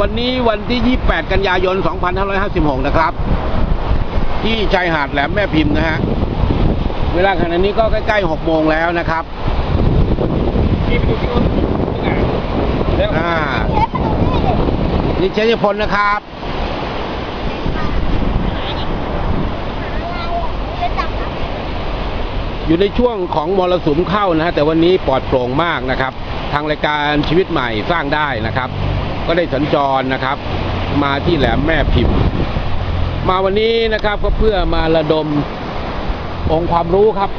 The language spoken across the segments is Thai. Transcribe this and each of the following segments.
วันนี้วันที่ 28 กันยายน 2556 นะครับ ที่ชายหาดแหลมแม่พิมพ์นะฮะ เวลาขณะนี้ก็ใกล้ๆ 6 โมงแล้วนะครับพี่ไปดูที่นู้นแล้วอ่านี่เชยพลนะครับอยู่ในช่วงของมรสุมเข้านะฮะแต่วันนี้ปลอดโปร่งมากนะครับ ทางรายการชีวิตใหม่สร้างได้นะครับ ก็ได้สัญจรนะครับ มาที่แหลมแม่พิมพ์ มาวันนี้นะครับก็เพื่อมาระดมองค์ความรู้ครับ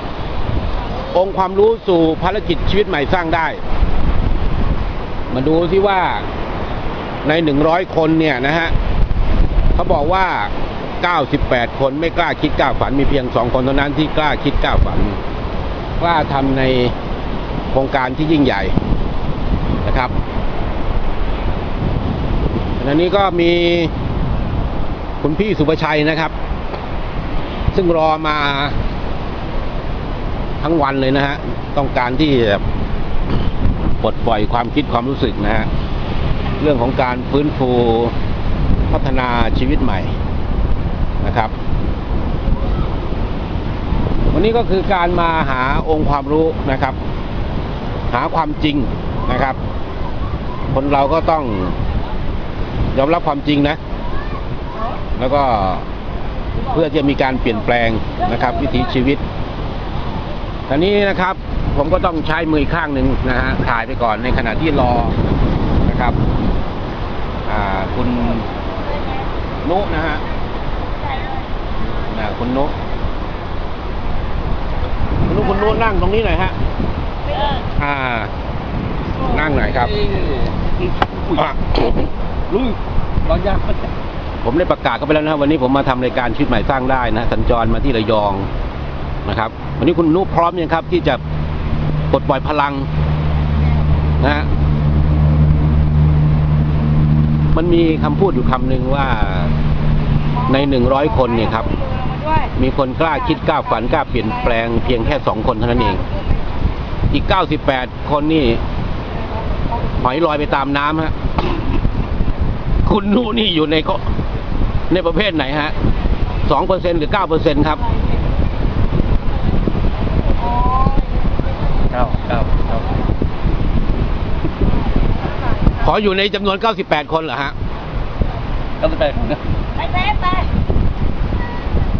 องค์ความรู้สู่ภารกิจชีวิตใหม่สร้างได้ มาดูที่ว่าในหนึ่งร้อยคนเนี่ยนะฮะเขาบอกว่า98คนไม่กล้าคิดกล้าฝันมีเพียงสองคนเท่านั้นที่กล้าคิดกล้าฝัน กล้าทำในโครงการที่ยิ่งใหญ่นะครับ ขณะนี้ก็มีคุณพี่สุประชัยนะครับ ซึ่งรอมาทั้งวันเลยนะฮะ ต้องการที่ปลดปล่อยความคิดความรู้สึกนะฮะ เรื่องของการฟื้นฟูพัฒนาชีวิตใหม่นะครับ วันนี้ก็คือการมาหาองค์ความรู้นะครับ หาความจริงนะครับ คนเราก็ต้อง ยอมรับความจริงนะ แล้วก็เพื่อจะมีการเปลี่ยนแปลงนะครับ วิถีชีวิตทีนี้นะครับ ผมก็ต้องใช้มืออกข้างหนึ่งนะฮะถ่ายไปก่อนในขณะที่รอนะครับอ่าคุณนุนะฮะนะคุณนุคุณนุคุณนุนั่งตรงนี้หน่อยฮะอ่า นั่งหน่อยครับอะลุย ร้อนยากผมได้ประกาศก็ไปแล้วนะวันนี้ผมมาทำรายการชีวิตใหม่สร้างได้นะสัญจรมาที่ระยองนะครับ วันนี้คุณนุพร้อมยังครับ ที่จะปลดปล่อยพลังนะฮะมันมีคำพูดอยู่คำหนึ่งว่าในหนึ่งร้อยคนเนี่ยครับ มีคนกล้าคิดกล้าฝันกล้าเปลี่ยนแปลงเพียงแค่สองคนเท่านั้นเอง อีกเก้าสิบแปดคนนี่หอยลอยไปตามน้ำฮะ คุณนุนี่อยู่ในก็ในประเภทไหนฮะสองเปอร์เซ็นหรือเก้าเปอร์เซ็นครับเก้าเก้าเก้าขออยู่ในจำนวนเก้าสิบแปดคนเหรอฮะเก้าสิบแปดคนนะไปเซฟไป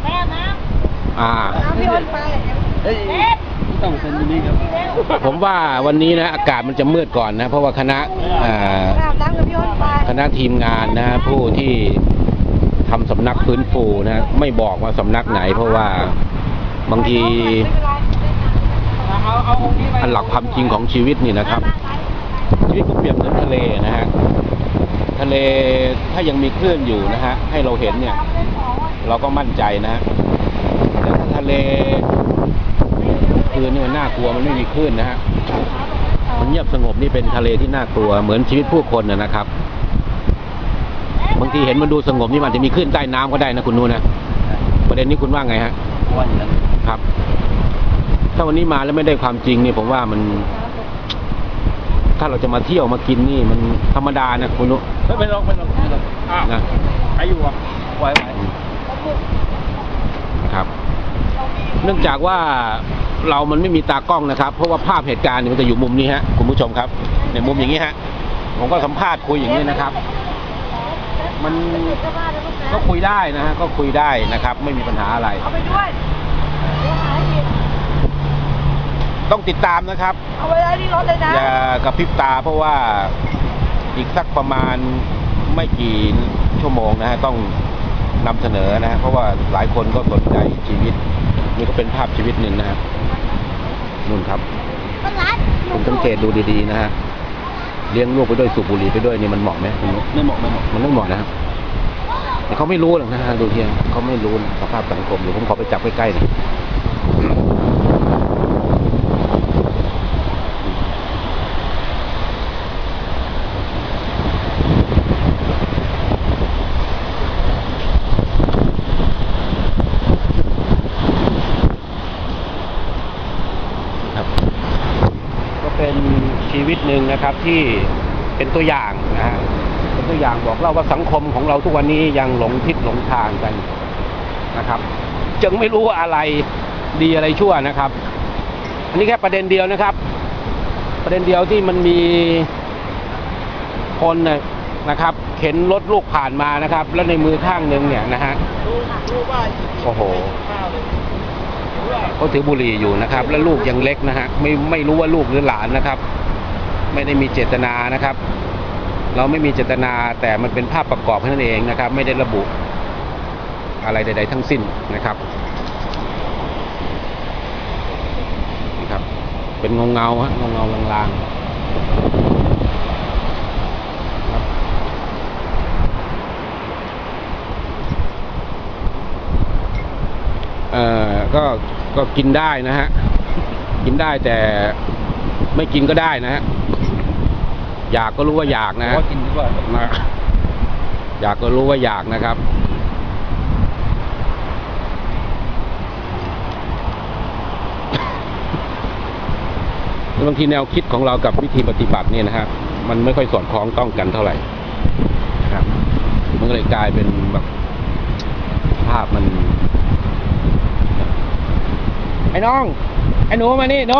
ไปอาบน้อ่าำน้ำพี่อ้นไปเฮ้ยเซฟต้องเซ็นอยู่นี่ครับเร็วผมว่าวันนี้นะอากาศมันจะมืดก่อนนะ เพราะว่าคณะอ่าไปอาบน้ำกับพี่อ้นไป คณะทีมงานนะฮะผู้ที่ทำสำนักฟื้นฟูนะฮะไม่บอกว่าสำนักไหน เพราะว่าบางทีอันหลักความจริงของชีวิตนี่นะครับ ชีวิตก็เปรียบเหมือนทะเลนะฮะทะเลถ้ายังมีคลื่นอยู่นะฮะให้เราเห็นเนี่ย เราก็มั่นใจนะฮะแต่ถ้าทะเลคืนนี่มันน่ากลัวมันไม่มีคลื่นนะฮะมันเงียบสงบนี่เป็นทะเลที่น่ากลัวเหมือนชีวิตผู้คนนะครับ บางทีเห็นมันดูสงบนี่มันอาจจะมีคลื่นใต้น้ำก็ได้นะคุณนูนะประเด็นนี้คุณว่าไงฮะว่าอย่างนั้นครับ ถ้าวันนี้มาแล้วไม่ได้ความจริงเนี่ยผมว่ามัน ถ้าเราจะมาเที่ยวมากินนี่มันธรรมดานะคุณนุเฮ้ยไม่ลองไม่ลองไม่ลองอ้าวนะใครอยู่อะไหวไหวนะครับ เนื่องจากว่าเรามันไม่มีตากล้องนะครับ เพราะว่าภาพเหตุการณ์เนี่ยมันจะอยู่มุมนี้ฮะคุณผู้ชมครับ ในมุมอย่างนี้ฮะผมก็สัมภาษณ์คุยอย่างนี้นะครับ มันก็คุยได้นะฮะก็คุยได้นะครับ ไม่มีปัญหาอะไร เอาไปด้วยเดี๋ยวหาผิดต้องติดตามนะครับ เอาไว้ได้ที่รถเลยนะอย่ากระพริบตาเพราะว่าอีกสักประมาณไม่กี่ชั่วโมงนะฮะต้องนำเสนอนะฮะเพราะว่าหลายคนก็สนใจชีวิต นี่ก็เป็นภาพชีวิตหนึ่งนะฮะนู่นครับ มันรัดผมสังเกตดูดีๆนะฮะ เลี้ยงลูกไปด้วยสูบบุหรี่ไปด้วยนี่มันเหมาะไหมคุณนุ๊กไม่เหมาะไม่เหมาะมันไม่เหมาะนะครับแต่เขาไม่รู้หรอกนะฮะดูเทียนเขาไม่รู้นะสภาพสังคมเดี๋ยวผมขอไปจับใกล้ๆหน่อยครับ ก็เป็ นะครับที่เป็นตัวอย่างนะฮะเป็นตัวอย่างบอกเล่าว่าสังคมของเราทุกวันนี้ยังหลงทิศหลงทางกันนะครับจึงไม่รู้ว่าอะไรดีอะไรชั่วนะครับ อันนี้แค่ประเด็นเดียวนะครับ ประเด็นเดียวที่มันมีคนนะครับ เข็นรถลูกผ่านมานะครับ แล้วในมือข้างหนึ่งเนี่ยนะฮะรู้รู้ว่าโอ้โหเลยรู้ว่าเขาถือบุหรี่อยู่นะครับ แล้วลูกยังเล็กนะฮะไม่ไม่รู้ว่าลูกหรือหลานนะครับ ไม่ได้มีเจตนานะครับ เราไม่มีเจตนาแต่มันเป็นภาพประกอบแค่นั้นเองนะครับ ไม่ได้ระบุอะไรใด ๆ ทั้งสิ้นนะครับนี่ครับ เป็นเงาเงาฮะเงาเงาลางๆครับเอ่อก็ก็กินได้นะฮะกินได้แต่ไม่กินก็ได้นะฮะ อยากก็รู้ว่าอยากนะฮะว่ากินดีกว่านะอยากก็รู้ว่าอยากนะครับบางทีแนวคิดของเรากับวิธีปฏิบัติเนี่ยนะฮะมันไม่ค่อยสอดคล้องต้องกันเท่าไหร่นะครับ มันก็เลยกลายเป็นแบบภาพมัน ไอ้น้อง ไอ้หนูมานี่หนู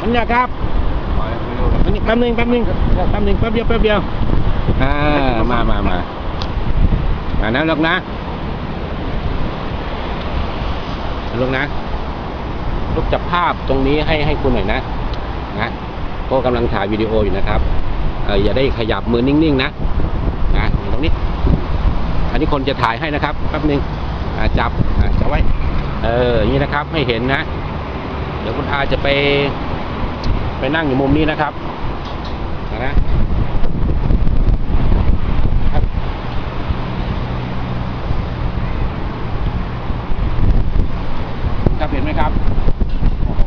มันอยากครับไม่รู้อันนี้ แป๊บนึงแป๊บนึงแป๊บนึงแป๊บเดียวแป๊บเดียวอ่ามามามาอ่านะลูกนะลูกนะลูกจับภาพตรงนี้ให้ให้คุณหน่อยนะนะก็กำลังถ่ายวิดีโออยู่นะครับเอออย่าได้ขยับมือนิ่งๆนะนะอยู่ตรงนี้ อันนี้คนจะถ่ายให้นะครับแป๊บนึงอ่าจับจับไว้ เอออย่างนี้นะครับให้เห็นนะ เดี๋ยวคุณอาจะไป ไปนั่งอยู่มุมนี้นะครับ นะครับเห็นไหมครับโอ้โห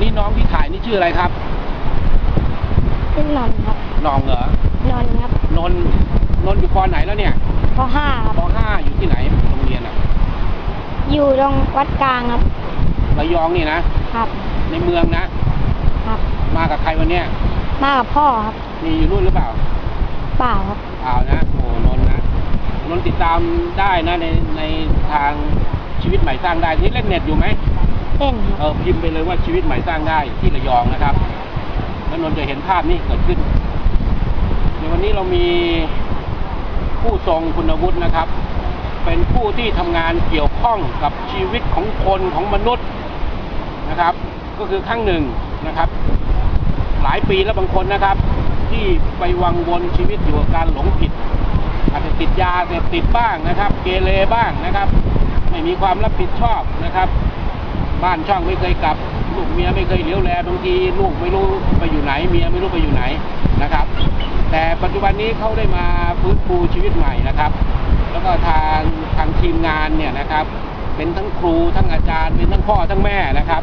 นี่น้องที่ถ่ายนี่ชื่ออะไรครับเป็นนนท์ครับน้องเหรอนนท์ครับนนท์นนท์อยู่ปไหนแล้วเนี่ยปห้าครับปห้าอยู่ที่ไหนโรงเรียนอะ อยู่ตรงวัดกลางครับระยองนี่นะครับ ในเมืองนะครับ มากับใครวันเนี้ย มากับพ่อครับมีอยู่รุ่นหรือเปล่าเปล่าครับเปล่านะโอ้นนท์นะนนท์ติดตามได้นะในในทางชีวิตใหม่สร้างได้ที่เล่นเน็ตอยู่ไหมเต้นคเอรับอพิมพ์ไปเลยว่าชีวิตใหม่สร้างได้ที่ระยองนะครับ แล้วนนท์จะเห็นภาพนี้เกิดขึ้นในวันนี้เรามีผู้ทรงคุณวุฒินะครับ เป็นผู้ที่ทำงานเกี่ยวข้องกับชีวิตของคนของมนุษย์นะครับ ก็คือครั้งหนึ่งนะครับ หลายปีแล้วบางคนนะครับ ที่ไปวังวนชีวิตอยู่กับการหลงผิด อาจจะติดยาเสพติดบ้างนะครับ เกเรบ้างนะครับ ไม่มีความรับผิดชอบนะครับ บ้านช่องไม่เคยกลับลูกเมียไม่เคยเลี้ยวแลบางทีลูกไม่รู้ไปอยู่ไหนเมียไม่รู้ไปอยู่ไหนนะครับ แต่ปัจจุบันนี้เขาได้มาฟื้นฟูชีวิตใหม่นะครับ แล้วก็ทางทางทีมงานเนี่ยนะครับ เป็นทั้งครูทั้งอาจารย์เป็นทั้งพ่อทั้งแม่นะครับ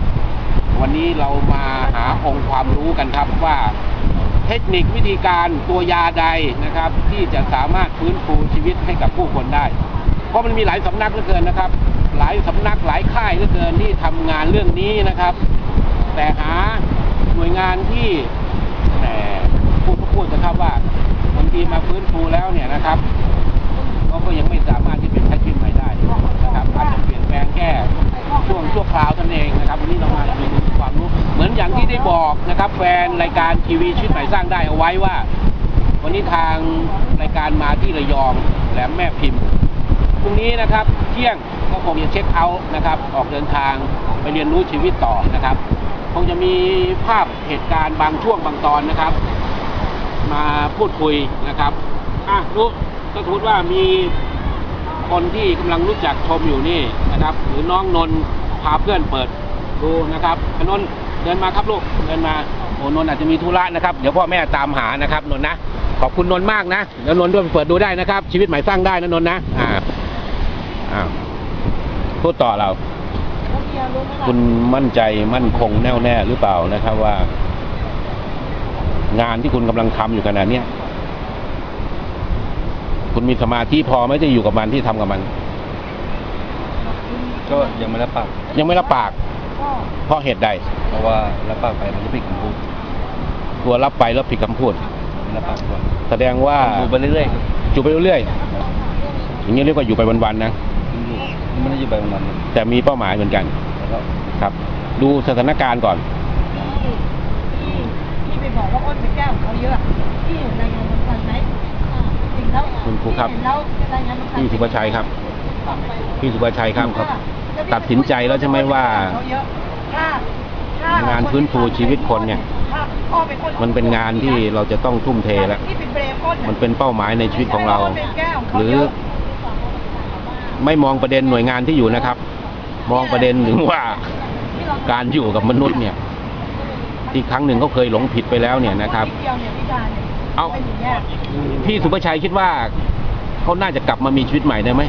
วันนี้เรามาหาองค์ความรู้กันครับว่าเทคนิควิธีการตัวยาใดนะครับ ที่จะสามารถฟื้นฟูชีวิตให้กับผู้คนได้ เพราะมันมีหลายสำนักเหลือเกินนะครับ หลายสำนักหลายค่ายเหลือเกินที่ทำงานเรื่องนี้นะครับ แต่หาหน่วยงานที่แต่พูดก็พูดนะครับว่าบางทีมาฟื้นฟูแล้วเนี่ยนะครับเขาก็ยังไม่สามารถที่เป็นแพทย์ชีวิตใหม่ได้นะครับอาจจะเปลี่ยนแปลงแค่ บอกนะครับ แฟนรายการทีวีชีวิตใหม่สร้างได้เอาไว้ว่า วันนี้ทางรายการมาที่ระยองแหลมแม่พิมพ์พรุ่งนี้นะครับ เที่ยงก็คงจะเช็คเอาท์นะครับ ออกเดินทางไปเรียนรู้ชีวิตต่อนะครับ คงจะมีภาพเหตุการณ์บางช่วงบางตอนนะครับ มาพูดคุยนะครับอะรู้ก็สมมติว่ามีคนที่กำลังรู้จักชมอยู่นี่นะครับ หรือน้องนนท์พาเพื่อนเปิดดูนะครับอนนท์ เดินมาครับลูกเดินมาโอ้นนท์อาจจะมีธุระนะครับเดี๋ยวพ่อแม่ตามหานะครับนนท์นะขอบคุณนนท์มากนะแล้วนนท์ด้วยเปิดดูได้นะครับ ชีวิตใหม่สร้างได้นะนนท์นะอ่าอ้าวพูดต่อเรา คุณมั่นใจมั่นคงแน่วแน่หรือเปล่านะครับว่า งานที่คุณกำลังทำอยู่ขณะเนี้ยคุณมีสมาธิพอไหมที่อยู่กับมันที่ทำกับมัน ก็ยังไม่รับปาก ยังไม่รับปาก เพราะเหตุใด เพราะว่ารับปากไปมันจะผิดคำพูดกลัวรับไปแล้วผิดคำพูดรับปากก่อนแสดงว่าอยู่ไปเรื่อยๆครับอยู่ไปเรื่อยๆอย่างนี้เรียกว่าอยู่ไปวันๆนะไม่ได้อยู่ไปวันแต่มีเป้าหมายเหมือนกันๆแล้วก็ครับ ดูสถานการณ์ก่อนที่ที่ที่ไปบอกว่าอ้นเป็นแก้วของเขาเยอะที่เห็นรายงานมันทันไหมจริงแล้วคุณครูครับที่เห็นแล้วรายงานมันทันพี่สุภชัยครับ พี่สุภชัยครับว่า ตัดสินใจแล้วใช่ไหมว่า งานฟื้นฟูชีวิตคนเนี่ย มันเป็นงานที่เราจะต้องทุ่มเทแล้ว มันเป็นเป้าหมายในชีวิตของเรา หรือ ไม่มองประเด็นหน่วยงานที่อยู่นะครับ มองประเด็นถึงว่าการอยู่กับมนุษย์เนี่ย ที่ครั้งหนึ่งเขาเคยหลงผิดไปแล้วเนี่ยนะครับ เอ้าพี่สุภชัยคิดว่าเขาน่าจะกลับมามีชีวิตใหม่ได้ไหม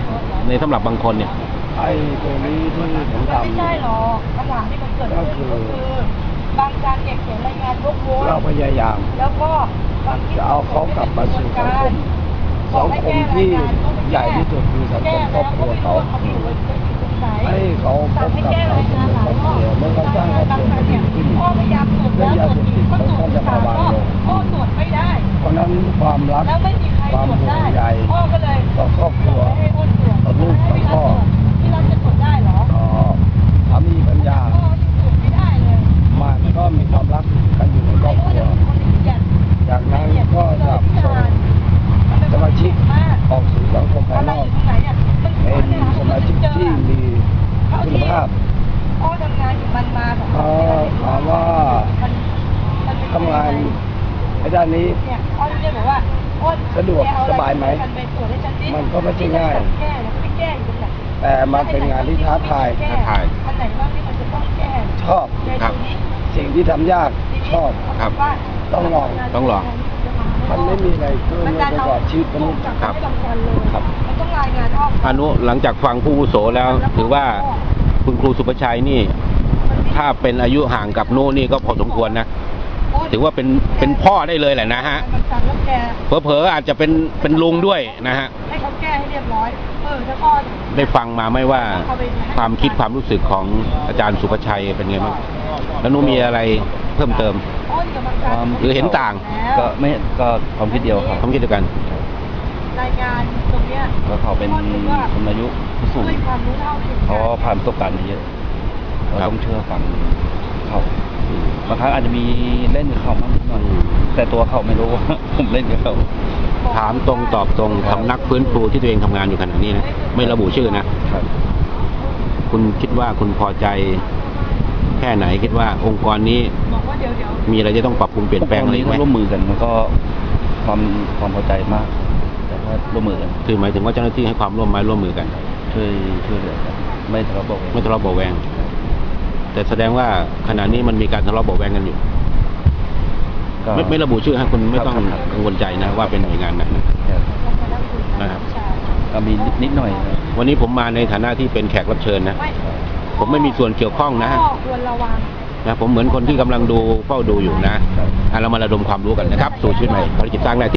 ในสำหรับบางคนเนี่ย ไอ้ตัวนี้ที่ผมมันทำไม่ใช่หรอกปัญหาที่มันเกิดขึ้นก็คือก็คือบางการเก็บเขียนรายงานวกวนเราพยายาม แล้วก็ความคิดจะเอาเขากลับมาสู่สังคมสังคมที่ใหญ่ที่สุดคือสังคมครอบครัวเขาให้เขาพสั่งบให้กับแก้สัรางยคงามนหคลารยอบรอบครัวเมื่อเขาสร้างครอบครัวบางครั้งที่เนี่ยดีขึ้นพ่อพยายามตรวจแล้วตรวจอีกก็ตรวจอีกก็พ่อตรวจไม่ได้ เพราะฉะนั้นความรักแล้วไม่มีใครความตรวจห่วได้งใยพ่อก็เลยต่อครอบครัวให้อ้นตรวจต่อลูกให้พี่ต่อพ่อ พี่รัฐจะกดได้เหรออ๋อสามีปัญญา พ่อยังตรวจไม่ได้เลย มันก็มีความรักกันอยู่ในครอบครัว จากนั้นก็จะส่งสมาชิกออกสู่สังคมภายนอก เป็นสมาชิกที่มีคุณภาพ พ่อทำงานอยู่มันมาของ เอ่อถามว่า มันมันเป็น ทำงานในด้านนี้ เนี่ยพ่อจะบอกว่าอ้น สะดวก แกเออะไร สบายไหม นไปตรวจให้ฉันสิ มันก็ไม่ใช่ง่าย แก้แล้วก็ไปแก้อยู่ตรงไหน แต่มันเป็นงานที่ท้าทายท้าทายอันไหนบ้างที่มันจะต้องแก้ชอบครับ สิ่งที่ทำยากชอบครับ ต้องลองต้องลองมันไม่มีอะไรเพื่อประกอบชีวิตมนุษย์ครับครับมันต้องรายงานออกอนุหลังจากฟังผู้อาวุโสแล้ว ถือว่าคุณครูสุภชัยนี่ ถ้าเป็นอายุห่างกับนู้นี่ก็พอสมควรนะ ถือว่าเป็นเป็นพ่อได้เลยแหละนะฮะมันฟังแล้วแกเผลอๆอาจจะเป็นเป็นลุงด้วยนะฮะ ให้เขาแก้ให้เรียบร้อย เออถ้าพ่อได้ฟังมาไหม่ว่าความคิดความรู้สึกของอาจารย์สุภชัยเป็นไงบ้างแล้วหนุมีอะไรเพิ่มเติมอ้นกับบางการหรือเห็นต่าง ก็ไม่ก็ความคิดเดียวครับความคิดเดียวกัน รายงานตรงเนี้ยแล้วเขาเป็นคนอายุผู้สูงด้วยความรู้เท่าไม่ถึงเขาการผ่านประสบการณ์มาเยอะเราครับต้องเชื่อฟังเขา บางครั้งอาจจะมีเล่นกับเขาบ้างนิดหน่อยแต่ตัวเขาไม่รู้ว่า ผมเล่นกับเขาถามตรงตอบตรงสำนักฟื้นฟูที่ตัวเองทำงานอยู่ขณะนี้นะไม่ระบุชื่อนะครับ คุณคิดว่าคุณพอใจ แค่ไหนคิดว่าองค์กรนี้บอกว่าเดี๋ยวเดี๋ยวมีอะไรจะต้องปรับปรุงเปลี่ยนแปลงอะไรนี้อีกไหมร่วมมือกันมันก็ความความพอใจมาก แต่ว่าร่วมมือกันคือหมายถึงว่าเจ้าหน้าที่ให้ความร่วมไม้ร่วมมือกันช่วยช่วยเหลือกันไม่ทะเลาะเบาะแว้งไม่ทะเลาะเบาะแวง แต่แสดงว่าขณะนี้มันมีการทะเลาะเบาะแวงกันอยู่ ก็ ไม่ไม่ระบุชื่อให้คุณไม่ต้องครับ กังวลใจนะว่าเป็นหน่วยงานไหนนะ ครับต้องมานั่งคุยกันนะครับวิชาก็มีนิดนิดหน่อยครับ วันนี้ผมมาในฐานะที่เป็นแขกรับเชิญนะไม่ผมไม่มีส่วนเกี่ยวข้องนะพ่อควรระวัง นะผมเหมือนคนที่กำลังดูเฝ้าดูอยู่นะอะเรามาระดมความรู้กันนะครับ สู่ชีวิตใหม่ภารกิจสร้างแรก